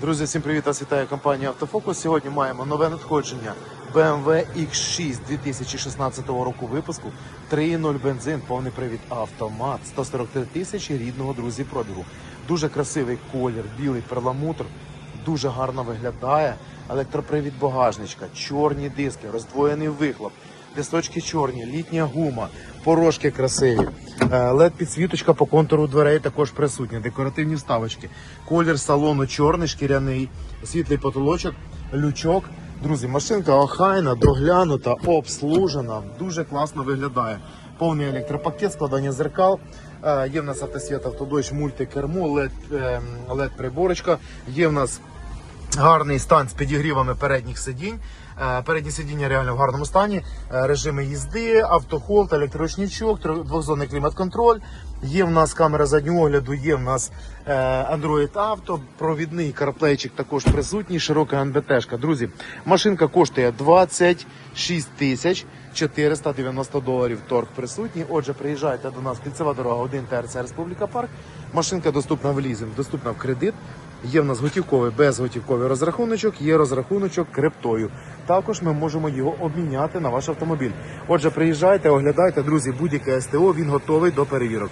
Друзі, всім привіт! Вас вітає компанія Автофокус. Сьогодні маємо нове надходження BMW X6 2016 року випуску. 3.0 бензин, повний привід автомат, 143 тисячі рідного друзі пробігу. Дуже красивий колір, білий перламутр, дуже гарно виглядає. Електропривід багажничка, чорні диски, роздвоєний вихлоп, дисочки чорні, літня гума, порожки красиві. led підсвіточка по контуру дверей також присутня. Декоративні вставочки. Колір салону чорний, шкіряний, світлий потолочок, лючок. Друзі, машинка охайна, доглянута, обслужена, дуже класно виглядає. Повний електропакет, складання зеркал. Е, Є в нас автосвіт автодощ, мультикермо, LED, ем, LED приборочка. Є в нас Гарний стан з підігрівами передніх сидінь. Е, Передні сидіння реально в гарному стані. Е, Режими їзди, автохолд, електроручничок, тро- двохзонний клімат-контроль. Є в нас камера заднього огляду, є в нас е, Android Auto, провідний карплейчик також присутній, широка НБТшка. Друзі, машинка коштує 26 тисяч 490 доларів. Торг присутній. Отже, приїжджайте до нас. Кільцева дорога 1 ТРЦ Республіка Парк. Машинка доступна в лізинг, доступна в кредит. Є в нас готівковий, безготівковий розрахуночок, є розрахуночок криптою. Також ми можемо його обміняти на ваш автомобіль. Отже, приїжджайте, оглядайте, друзі, будь-яке СТО, він готовий до перевірок.